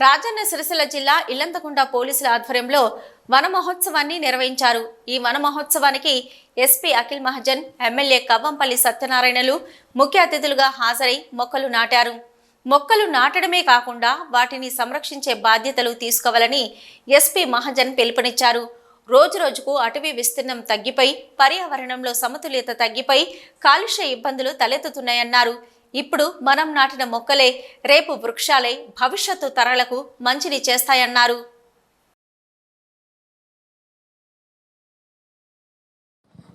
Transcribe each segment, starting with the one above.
రాజన్న సిరిసిల్ల జిల్లా ఇల్లంతకుంట పోలీసుల ఆధ్వర్యంలో వన మహోత్సవాన్ని నిర్వహించారు. ఈ వన మహోత్సవానికి ఎస్పీ అఖిల్ మహజన్ ఎమ్మెల్యే కవ్వంపల్లి సత్యనారాయణలు ముఖ్య అతిథులుగా హాజరై మొక్కలు నాటారు. మొక్కలు నాటడమే కాకుండా వాటిని సంరక్షించే బాధ్యతలు తీసుకోవాలని ఎస్పీ మహజన్ పిలుపునిచ్చారు. రోజు రోజుకు అటవీ విస్తీర్ణం తగ్గిపోయి పర్యావరణంలో సమతుల్యత తగ్గిపోయి కాలుష్య ఇబ్బందులు తలెత్తుతున్నాయన్నారు. ఇప్పుడు మనం నాటిన మొక్కలే రేపు వృక్షాలై భవిష్యత్తు తరాలకు మంచిని చేస్తాయన్నారు.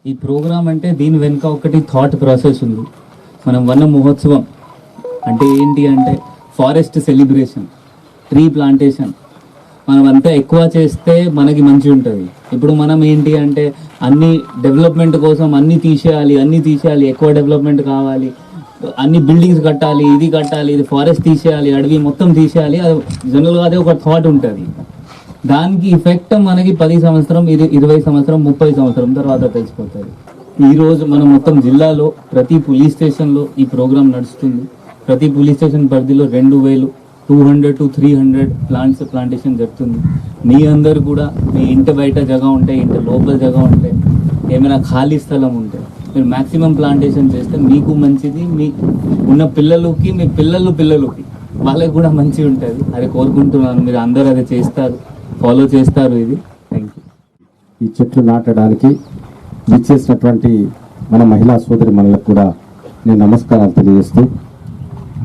ఈ ప్రోగ్రాం అంటే దీని వెనుక ఒకటి థాట్ ప్రాసెస్ ఉంది. మనం వన మహోత్సవం అంటే ఏంటి అంటే ఫారెస్ట్ సెలిబ్రేషన్ ట్రీ ప్లాంటేషన్ మనం అంతా ఎక్కువ చేస్తే మనకి మంచి ఉంటుంది. ఇప్పుడు మనం ఏంటి అంటే అన్ని డెవలప్మెంట్ కోసం అన్ని తీసేయాలి అన్ని తీసేయాలి ఎక్కువ డెవలప్మెంట్ కావాలి. అన్ని బిల్డింగ్స్ కట్టాలి ఇది కట్టాలి ఇది ఫారెస్ట్ తీసేయాలి అడవి మొత్తం తీసేయాలి. అది జనరల్గా అదే ఒక థాట్ ఉంటుంది. దానికి ఇఫెక్ట్ మనకి పది సంవత్సరం ఇది ఇరవై సంవత్సరం ముప్పై సంవత్సరం తర్వాత తెలిసిపోతుంది. ఈరోజు మనం మొత్తం జిల్లాలో ప్రతి పోలీస్ స్టేషన్లో ఈ ప్రోగ్రాం నడుస్తుంది. ప్రతి పోలీస్ స్టేషన్ పరిధిలో రెండు వేలు two hundred to three hundred plants plantation జరుగుతుంది. మీ అందరు కూడా మీ ఇంటి బయట జగ ఉంటే ఇంటి లోపల జగ ఉంటే ఏమైనా ఖాళీ స్థలం ఉంటే మీరు మాక్సిమం ప్లాంటేషన్ చేస్తే మీకు మంచిది మీ ఉన్న పిల్లలకి మీ పిల్లలు పిల్లలకి. వాళ్ళకి కూడా మంచిగా ఉంటుంది. అది కోరుకుంటున్నాను. మీరు అందరూ అది చేస్తారు. ఫాలో చేస్తారు ఇది. థ్యాంక్ యూ ఈ చెట్లు నాటడానికి ఇచ్చేసినటువంటి మన మహిళా సోదరి మనలకు కూడా నేను నమస్కారాలు తెలియజేస్తూ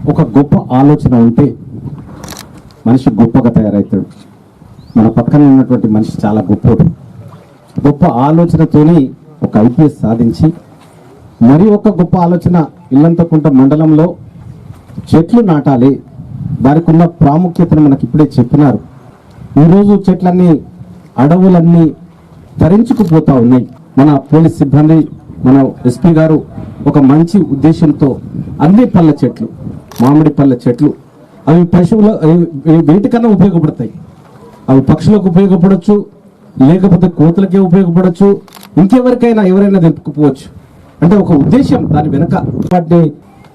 ఒక గొప్ప ఆలోచన ఉంటే మనిషి గొప్పగా తయారవుతాడు మన పక్కన ఉన్నటువంటి మనిషి చాలా గొప్పడు గొప్ప ఆలోచనతోని ఒక ఐపీఎస్ సాధించి మరి ఒక గొప్ప ఆలోచన ఇల్లంతకుంట మండలంలో చెట్లు నాటాలి. దానికి ఉన్న ప్రాముఖ్యతను మనకి ఇప్పుడే చెప్పినారు. ఈరోజు చెట్లన్నీ అడవులన్నీ తరించుకుపోతా ఉన్నాయి. మన పోలీస్ సిబ్బంది మన ఎస్పీ గారు ఒక మంచి ఉద్దేశంతో అన్ని పళ్ళ చెట్లు మామిడి పళ్ళ చెట్లు అవి పశువుల వేటికన్నా ఉపయోగపడతాయి. అవి పక్షులకు ఉపయోగపడవచ్చు లేకపోతే కోతులకే ఉపయోగపడవచ్చు ఇంకెవరికైనా ఎవరైనా తెంపుకుపోవచ్చు. అంటే ఒక ఉద్దేశం దాని వెనక వాటిని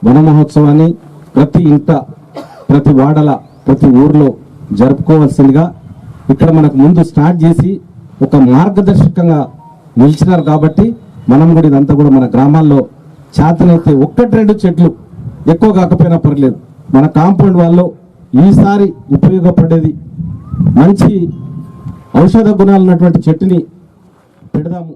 వన మహోత్సవాన్ని ప్రతి ఇంట ప్రతి వాడల ప్రతి ఊర్లో జరుపుకోవాల్సిందిగా ఇక్కడ మనకు ముందు స్టార్ట్ చేసి ఒక మార్గదర్శకంగా నిలిచినారు కాబట్టి మనం కూడా ఇదంతా కూడా మన గ్రామాల్లో చేతనైతే ఒక్కటి రెండు చెట్లు ఎక్కువ కాకపోయినా పర్లేదు. మన కాంపౌండ్ వాళ్ళు ఈసారి ఉపయోగపడేది మంచి ఔషధ గుణాలు ఉన్నటువంటి చెట్టుని పెడదాము.